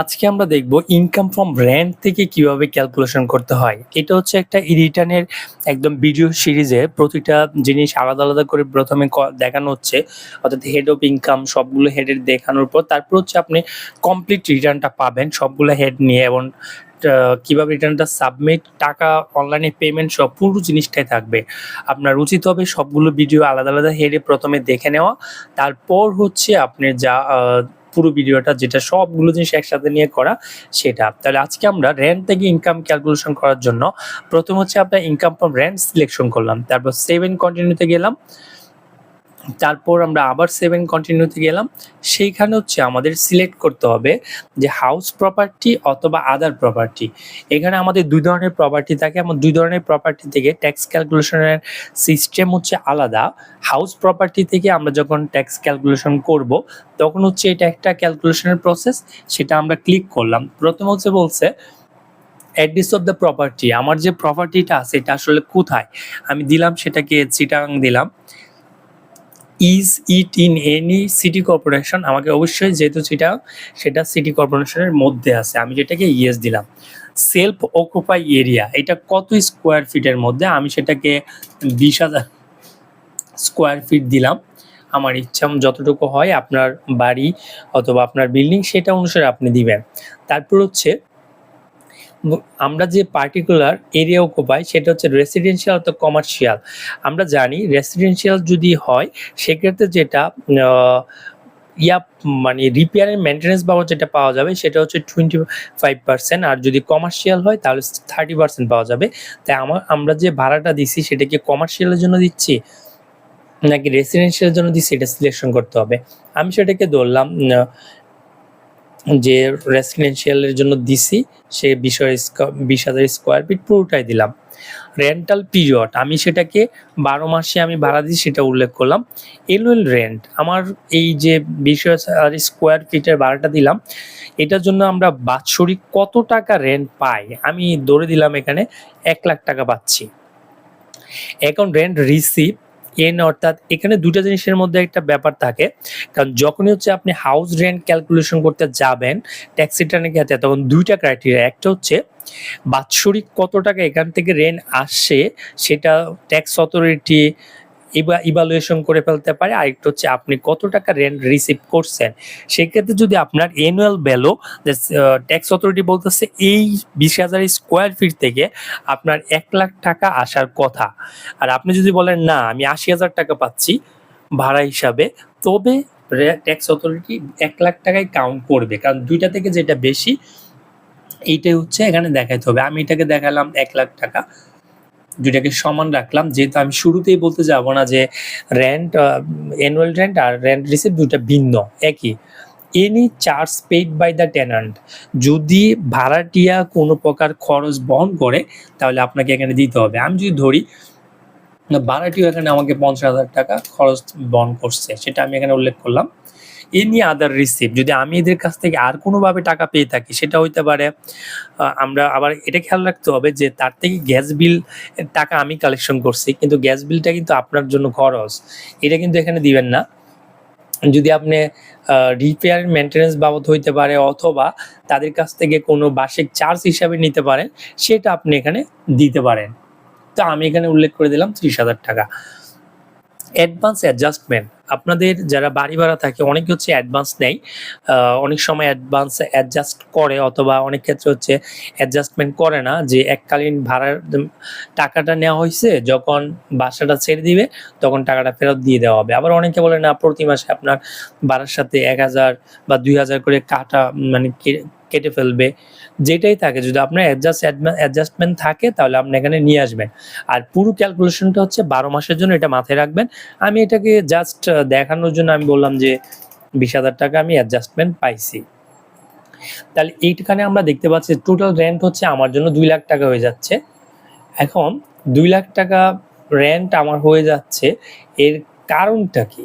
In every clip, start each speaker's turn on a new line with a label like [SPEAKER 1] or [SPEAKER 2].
[SPEAKER 1] আজকে আমরা দেখব ইনকাম ফ্রম রেন্ট থেকে কীভাবে ক্যালকুলেশন করতে হয়। এটা হচ্ছে একটা রিটার্নের একদম ভিডিও সিরিজে প্রতিটা জিনিস আলাদা আলাদা করে প্রথমে দেখানো হচ্ছে। অর্থাৎ হেড অফ ইনকাম সবগুলো হেডের দেখানোর পর তারপর হচ্ছে আপনি কমপ্লিট রিটার্নটা পাবেন সবগুলো হেড নিয়ে এবং কীভাবে রিটার্নটা সাবমিট টাকা অনলাইনে পেমেন্ট সব পুরো জিনিসটাই থাকবে। আপনার উচিত হবে সবগুলো ভিডিও আলাদা আলাদা হেডে প্রথমে দেখে নেওয়া। তারপর হচ্ছে আপনি যা পুরো ভিডিওটা, যেটা সবগুলো জিনিস একসাথে নিয়ে করা, সেটা। তাহলে আজকে আমরা র্যান্ট থেকে ইনকাম ক্যালকুলেশন করার জন্য প্রথম হচ্ছে আপনার ইনকাম ফ্রম র্যান্ট সিলেকশন করলাম। তারপর সেভেন কন্টিনিউতে গেলাম। তারপর আমরা আবার সেভেন কন্টিনিউতে গেলাম। সেইখানে হচ্ছে আমাদের সিলেক্ট করতে হবে যে হাউস প্রপার্টি অথবা আদার প্রপার্টি এখানে আমাদের দুই ধরনের প্রপার্টি থাকে। এবং দুই ধরনের প্রপার্টি থেকে ট্যাক্স ক্যালকুলেশনের সিস্টেম হচ্ছে আলাদা। হাউস প্রপার্টি থেকে আমরা যখন ট্যাক্স ক্যালকুলেশন করব, তখন হচ্ছে এটা একটা ক্যালকুলেশনের প্রসেস সেটা আমরা ক্লিক করলাম। প্রথম হচ্ছে বলছে অ্যাড্রেস অফ দ্য প্রপার্টি আমার যে প্রপার্টিটা আছে, এটা আসলে কোথায়? আমি দিলাম সেটাকে চিটাং দিলাম। Is it in any city corporation আমাকে অবশ্যই যেহেতু সেটা সেটা সিটি কর্পোরেশনের মধ্যে আছে। আমি যেটাকে ইয়েস দিলাম। সেলফ অকুপাই এরিয়া এটা কত স্কোয়ার ফিটের মধ্যে? আমি সেটাকে বিশ হাজার স্কোয়ার ফিট দিলাম। আমার ইচ্ছা যতটুকু হয় আপনার বাড়ি অথবা আপনার বিল্ডিং সেটা অনুসারে আপনি দিবেন। তারপর হচ্ছে আমরা যে পার্টিকুলার এরিয়া অকুপাই সেটা হচ্ছে রেসিডেন্সিয়াল অথবা কমার্শিয়াল আমরা জানি রেসিডেন্সিয়াল যদি হয়, সেক্ষেত্রে যেটা ইয়া মানে রিপেয়ার এন্ড মেনটেন্যান্স বাবদ যেটা পাওয়া যাবে, সেটা হচ্ছে টোয়েন্টি ফাইভ পার্সেন্ট আর যদি কমার্শিয়াল হয়, তাহলে থার্টি পার্সেন্ট পাওয়া যাবে। তাই আমার আমরা যে ভাড়াটা দিচ্ছি সেটা কি কমার্শিয়ালের জন্য দিচ্ছি, নাকি রেসিডেন্সিয়ালের জন্য দিচ্ছি এটা সিলেকশন করতে হবে। আমি সেটাকে ধরলাম যে রেসিডেন্সিয়ালের জন্য দিছি, সে বিষয় বিশ হাজার স্কোয়ার ফিট পুরোটাই দিলাম। রেন্টাল পিরিয়ড আমি সেটাকে বারো মাসে আমি ভাড়া দিই সেটা উল্লেখ করলাম। এনুয়াল রেন্ট আমার এই যে বিশ হাজার স্কোয়ার ফিটের ভাড়াটা দিলাম, এটার জন্য আমরা বাৎসরিক কত টাকা রেন্ট পাই? আমি ধরে দিলাম এখানে এক লাখ টাকা পাচ্ছি। এখন রেন্ট রিসিভ এন অর্থাৎ এখানে দুটা জিনিসের মধ্যে একটা ব্যাপার থাকে। কারণ যখনই হচ্ছে আপনি হাউস রেন্ট ক্যালকুলেশন করতে যাবেন ট্যাক্সি রিটার্নের ক্ষেত্রে, তখন দুইটা ক্রাইটেরিয়া একটা হচ্ছে, বাৎসরিক কত টাকা এখান থেকে রেন্ট আসছে সেটা ট্যাক্স অথরিটি ইভালুয়েশন করে ফেলতে পারে। আরেকটা হচ্ছে আপনি কত টাকা রেন্ট রিসিভ করছেন। সেক্ষেত্রে যদি আপনার অ্যানুয়াল ভ্যালু ট্যাক্স অথরিটি বলতেছে, এই বিশ হাজার স্কোয়ার ফিট থেকে আপনার এক লাখ টাকা আসার কথা। আর আপনি যদি বলেন, না, আমি আশি হাজার টাকা পাচ্ছি ভাড়া হিসাবে, তবে ট্যাক্স অথরিটি এক লাখ টাকায় কাউন্ট করবে। কারণ দুইটা থেকে যেটা বেশি, এইটাই হচ্ছে এখানে দেখাইতে হবে। আমি এটাকে দেখালাম এক লাখ টাকা। দুইটাকে সমান রাখলাম। যেহেতু আমি শুরুতেই বলতে যাব না যে রেন্ট অ্যানুয়াল রেন্ট আর রেন্ট রিসিভ দুইটা ভিন্ন, একই। Any charge paid by the tenant যদি ভাড়াটিয়া কোনো প্রকার খরচ বহন করে, তাহলে আপনাকে এখানে দিতে হবে। আমি যদি ধরি ভাড়াটিও এখানে আমাকে পঞ্চাশ হাজার টাকা খরচ বহন করছে, সেটা আমি এখানে উল্লেখ করলাম। এনি আদার রিসিভ যদি আমি এদের কাছ থেকে আর কোনোভাবে টাকা পেয়ে থাকি, সেটা হইতে পারে আমরা আবার এটা খেয়াল রাখতে হবে যে তার থেকে গ্যাস বিল, টাকা আমি কালেকশন করছি, কিন্তু গ্যাস বিলটা কিন্তু আপনার জন্য খরচ। এটা কিন্তু এখানে দিবেন না। যদি আপনি রিপেয়ার মেনটেন্যান্স বাবদ হইতে পারে, অথবা তাদের কাছ থেকে কোনো বার্ষিক চার্জ হিসাবে নিতে পারেন, সেটা আপনি এখানে দিতে পারেন। তো আমি এখানে উল্লেখ করে দিলাম ত্রিশ হাজার টাকা। Advance adjustment. আপনাদের যারা বাড়ি ভাড়া থাকে, অনেকে হচ্ছে অ্যাডভান্স নেয়। অনেক সময় অ্যাডভান্স অ্যাডজাস্ট করে অথবা অনেক ক্ষেত্রে হচ্ছে অ্যাডজাস্টমেন্ট করে না যে এককালীন ভাড়ার টাকাটা নেওয়া হয়েছে, যখন বাসাটা ছেড়ে দিবে, তখন টাকাটা ফেরত দিয়ে দেওয়া হবে। আবার অনেকে বলে, না, প্রতি মাসে আপনার ভাড়ার সাথে এক হাজার বা দুই হাজার করে কাটা মানে কেটে ফেলবে, যেটাই থাকে। যদি আপনার অ্যাডজাস্ট অ্যাডজাস্টমেন্ট থাকে, তাহলে আপনি এখানে নিয়ে আসবেন। আর পুরো ক্যালকুলেশনটা হচ্ছে বারো মাসের জন্য, এটা মাথায় রাখবেন। আমি এটাকে জাস্ট দেখানোর জন্য আমি বললাম যে বিশ হাজার টাকা আমি অ্যাডজাস্টমেন্ট পাইছি। তাহলে এইখানে আমরা দেখতে পাচ্ছি টোটাল রেন্ট হচ্ছে আমার জন্য দুই লাখ টাকা হয়ে যাচ্ছে। এখন দুই লাখ টাকা রেন্ট আমার হয়ে যাচ্ছে, এর কারণটা কি?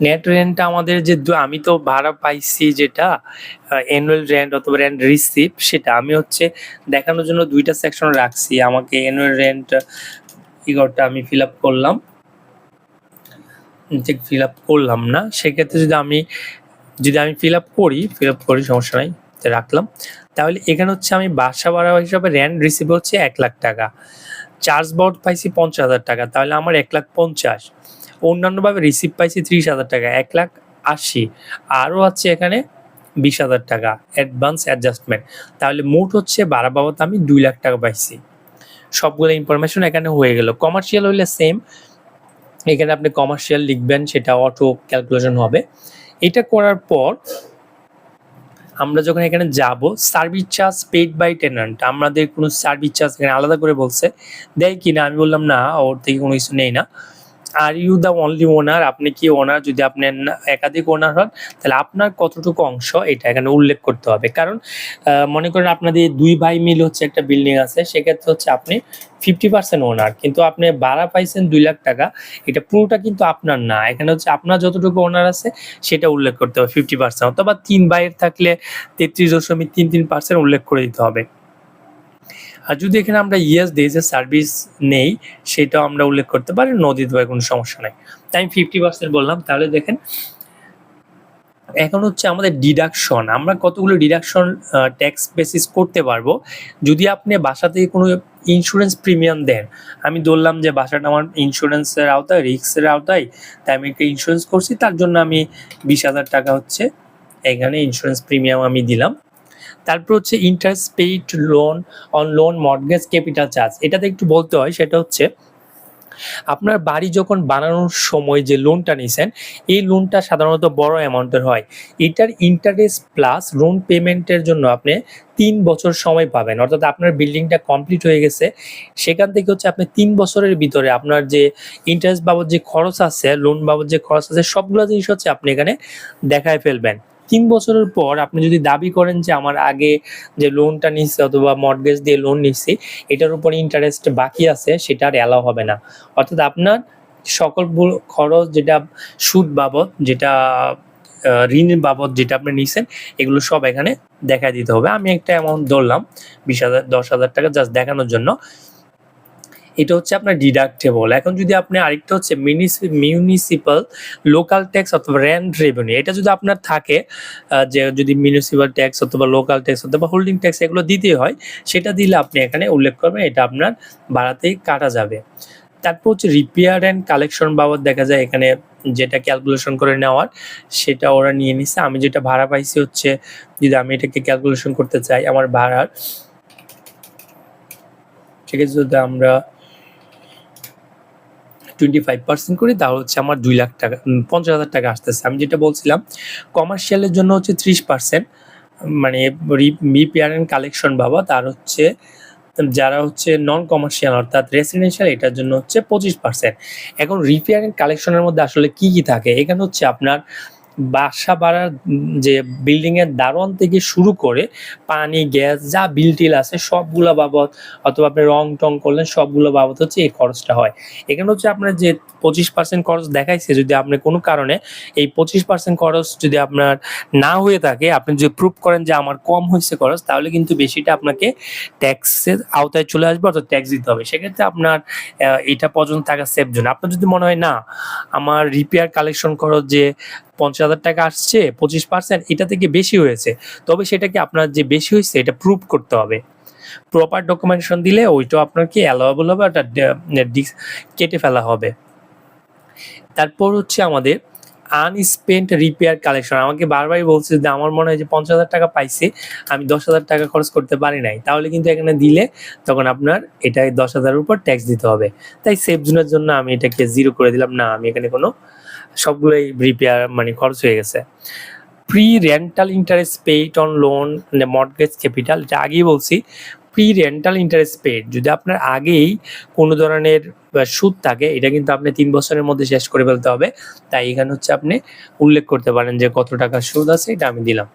[SPEAKER 1] নেট রেন্ট আমাদের যে আমি তো ভাড়া পাইছি যেটা অ্যানুয়াল রেন্ট অথবা রেন্ট রিসিভ সেটা আমি হচ্ছে দেখানোর জন্য দুইটা সেকশন রাখছি। আমাকে অ্যানুয়াল রেন্ট ইগরটা আমি ফিল আপ করলাম। ঠিক ফিল আপ করলাম না, সেক্ষেত্রে যদি আমি যদি আমি ফিল আপ করি ফিল আপ করি, সমস্যা নাই রাখলাম। তাহলে এখানে হচ্ছে আমি বাসা ভাড়া হিসাবে র্যান্ড রিসিভ হচ্ছে এক লাখ টাকা। চার্জ বোর্ড পাইছি পঞ্চাশ হাজার টাকা, তাহলে আমার এক লাখ পঞ্চাশ। অন্যান্যভাবে রিসিভ পাইছি ত্রিশ হাজার টাকা, এক লাখ আশি। আরও আছে এখানে বিশ হাজার টাকা অ্যাডভান্স অ্যাডজাস্টমেন্ট তাহলে মোট হচ্ছে বাড়া বাবদ আমি দুই লাখ টাকা পাইছি। সবগুলো ইনফরমেশন এখানে হয়ে গেল। কমার্শিয়াল হইলে সেম এখানে আপনি কমার্শিয়াল লিখবেন, সেটা অটো ক্যালকুলেশন হবে। এটা করার পর আমরা যখন এখানে যাব service charge paid by tenant আমাদের কোনো সার্ভিস চার্জ এখানে আলাদা করে বলছে। দেয় কিনা? আমি বললাম, না, ওর থেকে কোনো কিছু নেই না। Are you the only owner আপনি কি ওনার যদি আপনি একাধিক ওনার হন, তাহলে আপনার কতটুকু অংশ এটা এখানে উল্লেখ করতে হবে। কারণ মনে করেন আপনাদের দুই ভাই মিল হচ্ছে একটা বিল্ডিং আছে, সেক্ষেত্রে হচ্ছে আপনি ফিফটি পার্সেন্ট ওনার কিন্তু আপনি ভাড়া পাইছেন দুই লাখ টাকা, এটা পুরোটা কিন্তু আপনার না। এখানে হচ্ছে আপনার যতটুকু ওনার আছে, সেটা উল্লেখ করতে হবে ফিফটি পার্সেন্ট অথবা তিন ভাইয়ের থাকলে তেত্রিশ দশমিক তিন তিন পার্সেন্ট উল্লেখ করে দিতে হবে। আর যদি এখানে আমরা ইয়েস দিই যে সার্ভিস নেই, সেটাও আমরা উল্লেখ করতে পারি নো দিতে পারি কোনো সমস্যা নাই। তাই আমি ফিফটি পার্সেন্ট বললাম, তাহলে দেখেন, এখন হচ্ছে আমাদের ডিডাকশন আমরা কতগুলো ডিডাকশন ট্যাক্স বেসিস করতে পারব? যদি আপনি বাসা থেকে কোনো ইন্স্যুরেন্স প্রিমিয়াম দেন, আমি ধরলাম যে বাসাটা আমার ইন্স্যুরেন্সের আওতায় রিক্সের আওতায় তাই আমি একটা ইন্স্যুরেন্স করছি, তার জন্য আমি বিশ হাজার টাকা হচ্ছে, এখানে ইন্স্যুরেন্স প্রিমিয়াম আমি দিলাম। তারপর হচ্ছে interest paid loan on loan mortgage capital charge এটাতে একটু বলতে হয়, সেটা হচ্ছে আপনার বাড়ি যখন বানানোর সময় যে লোনটা নিছেন, এই লোনটা সাধারণত বড় অ্যামাউন্টের হয়। এটার ইন্টারেস্ট প্লাস লোন পেমেন্টের জন্য আপনি তিন বছর সময় পাবেন। অর্থাৎ আপনার বিল্ডিংটা কমপ্লিট হয়ে গেছে, সেখান থেকে হচ্ছে আপনি তিন বছরের ভিতরে আপনার যে ইন্টারেস্ট বাবদ যে খরচ আছে লোন বাবদ যে খরচ আছে, সবগুলো জিনিস হচ্ছে আপনি এখানে দেখায় ফেলবেন। তিন বছরের পর আপনি যদি দাবি করেন যে আমার আগে যে লোনটা নিচ্ছি অথবা মর্টগেজ দিয়ে লোন নিচ্ছি এটার উপর ইন্টারেস্ট বাকি আছে, সেটা আর অ্যালাউ হবে না। অর্থাৎ আপনার সকল খরচ যেটা সুদ বাবদ, যেটা ঋণের বাবদ যেটা আপনি নিছেন, এগুলো সব এখানে দেখা দিতে হবে। আমি একটা অ্যামাউন্ট ধরলাম, বিশ হাজার, দশ হাজার টাকা জাস্ট দেখানোর জন্য। এটা হচ্ছে আপনার ডিডাক্টেবল এখন যদি আপনি আরেকটা হচ্ছে মিউনিসিপাল লোকাল ট্যাক্স অথবা র্যান্ড রেভিনিউ এটা যদি আপনার থাকে যে যদি মিউনিসিপাল ট্যাক্স অথবা লোকাল ট্যাক্স অথবা হোল্ডিং ট্যাক্স এগুলো দিতে হয়, সেটা দিলে আপনি এখানে উল্লেখ করবেন, এটা আপনার ভাড়াতেই কাটা যাবে। তারপর হচ্ছে রিপেয়ার অ্যান্ড কালেকশন বাবদ দেখা যায় এখানে যেটা ক্যালকুলেশন করে নেওয়ার, সেটা ওরা নিয়ে নিছে। আমি যেটা ভাড়া পাইছি হচ্ছে, যদি আমি এটাকে ক্যালকুলেশন করতে চাই, আমার ভাড়ার, ঠিক আছে, যদি আমরা টোয়েন্টি ফাইভ পার্সেন্ট করি, তাহলে হচ্ছে আমার দুই লাখ টাকা পঞ্চাশ হাজার টাকা আসতেছে। আমি যেটা বলছিলাম কমার্শিয়ালের জন্য হচ্ছে ত্রিশ পার্সেন্ট মানে রিপেয়ার অ্যান্ড কালেকশন বাবা তার হচ্ছে, যারা হচ্ছে নন কমার্শিয়াল অর্থাৎ রেসিডেন্সিয়াল এটার জন্য হচ্ছে পঁচিশ পার্সেন্ট এখন রিপেয়ার অ্যান্ড কালেকশনের মধ্যে আসলে কি কি থাকে? এখানে হচ্ছে আপনার বাসা বাড়ার যে বিল্ডিং এর দারোয়ান থেকে শুরু করে পানি, গ্যাস, যা বিলটিল আছে, সবগুলো বাবদ অথবা আপনি রং টং করলেন, সবগুলো বাবদ হচ্ছে এই খরচটা হয়। এখানে হচ্ছে আপনার যে পঁচিশ পার্সেন্ট খরচ দেখাইছে যদি আপনি কোনো কারণে এই পঁচিশ পার্সেন্ট খরচ যদি আপনার না হয়ে থাকে, আপনি যদি প্রুভ করেন যে আমার কম হয়েছে খরচ, তাহলে কিন্তু বেশিটা আপনাকে ট্যাক্সের আওতায় চলে আসবে অর্থাৎ ট্যাক্স দিতে হবে। সেক্ষেত্রে আপনার এটা পর্যন্ত থাকা সেফ জোন আপনার যদি মনে হয়, না, আমার রিপেয়ার কালেকশন খরচ যে পঞ্চাশ হাজার টাকা আসছে, পঁচিশ পার্সেন্ট এটা থেকে বেশি হয়েছে, তবে সেটাকে আপনার যে বেশি হয়েছে, এটা প্রুভ করতে হবে। প্রপার ডকুমেন্টেশন দিলে ওইটাও আপনার কি অ্যালাওয়েবল হবে ওটা কেটে ফেলা হবে। তারপর হচ্ছে আমাদের আনস্পেন্ট রিপেয়ার কালেকশন আমাকে বারবারই বলছে যে, আমার মনে হয় যে পঞ্চাশ হাজার টাকা পাইছে, আমি দশ হাজার টাকা খরচ করতে পারি নাই। তাহলে কিন্তু এখানে দিলে তখন আপনার এটা দশ হাজারের উপর ট্যাক্স দিতে হবে। তাই সেফ জোনের জন্য আমি এটাকে জিরো করে দিলাম। না, আমি এখানে কোনো সবগুলোই রিপেয়ার মানে খরচ হয়ে গেছে। Pre rental interest paid on loan mortgage capital এটা আগেই বলছি। প্রি রেন্টাল ইন্টারেস্ট পেড যদি আপনার আগেই কোনো ধরনের সুদ থাকে, এটা কিন্তু আপনি তিন বছরের মধ্যে শেষ করে ফেলতে হবে। তাই এখানে হচ্ছে আপনি উল্লেখ করতে পারেন যে কত টাকা সুদ আছে, এটা আমি দিলাম।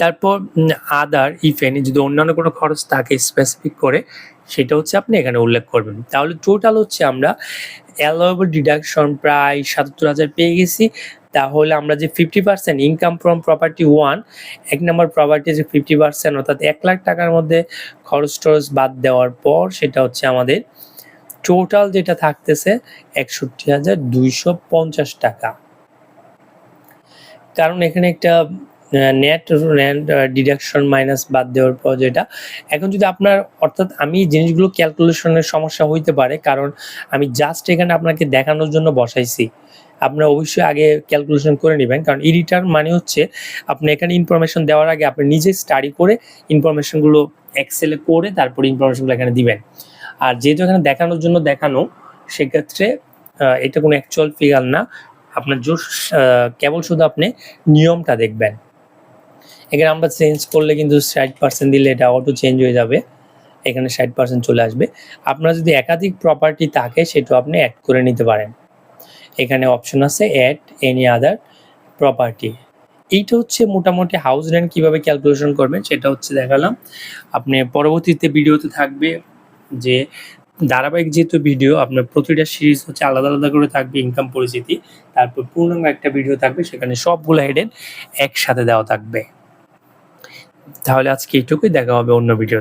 [SPEAKER 1] তারপর আদার ইফ এনি যদি অন্যান্য কোনো খরচ থাকে স্পেসিফিক করে, সেটা হচ্ছে আপনি এখানে উল্লেখ করবেন। তাহলে টোটাল হচ্ছে আমরা অ্যালোয়েবল ডিডাকশন প্রায় সাতাত্তর হাজার পেয়ে গেছি। তাহলে আমরা যে fifty percent income from property one এক নম্বর প্রপার্টি যে ফিফটি পার্সেন্ট অর্থাৎ এক লাখ টাকার মধ্যে খরচ টরচ বাদ দেওয়ার পর সেটা হচ্ছে আমাদের টোটাল যেটা থাকতেছে একষট্টি হাজার দুইশো পঞ্চাশ টাকা। কারণ এখানে একটা নেট র্যান্ড ডিডাকশন মাইনাস বাদ দেওয়ার পর যেটা। এখন যদি আপনার, অর্থাৎ আমি জিনিসগুলো ক্যালকুলেশনের সমস্যা হইতে পারে, কারণ আমি জাস্ট এখানে আপনাকে দেখানোর জন্য বসাইছি। আপনারা অবশ্যই আগে ক্যালকুলেশন করে নেবেন, কারণ এডিটার মানে হচ্ছে আপনি এখানে ইনফরমেশন দেওয়ার আগে আপনি নিজে স্টাডি করে ইনফরমেশনগুলো এক্সেলে করে তারপরে ইনফরমেশনগুলো এখানে দিবেন। আর যেহেতু এখানে দেখানোর জন্য দেখানো, সেক্ষেত্রে এটা কোনো অ্যাকচুয়াল ফিগার না। আপনার জোর কেবল শুধু আপনি নিয়মটা দেখবেন। এখানে আমরা চেঞ্জ করলে কিন্তু ষাট পার্সেন্ট দিলে এটা অটো চেঞ্জ হয়ে যাবে। এখানে ষাট পার্সেন্ট চলে আসবে। আপনার যদি একাধিক প্রপার্টি থাকে, সেটা আপনি অ্যাড করে নিতে পারেন। এখানে অপশন আছে অ্যাড এনি আদার প্রপার্টি এইটা হচ্ছে মোটামুটি হাউস রেন্ট কীভাবে ক্যালকুলেশন করবেন, সেটা হচ্ছে দেখালাম। আপনি পরবর্তীতে ভিডিওতে থাকবে যে ধারাবাহিক যেহেতু ভিডিও আপনার প্রতিটা সিরিজ হচ্ছে আলাদা আলাদা করে থাকবে ইনকাম পরিচিতি। তারপর পূর্ণাঙ্গ একটা ভিডিও থাকবে, সেখানে সবগুলো হেডেন একসাথে দেওয়া থাকবে। তাহলে আজকে এইটুকুই দেখা হবে অন্য ভিডিও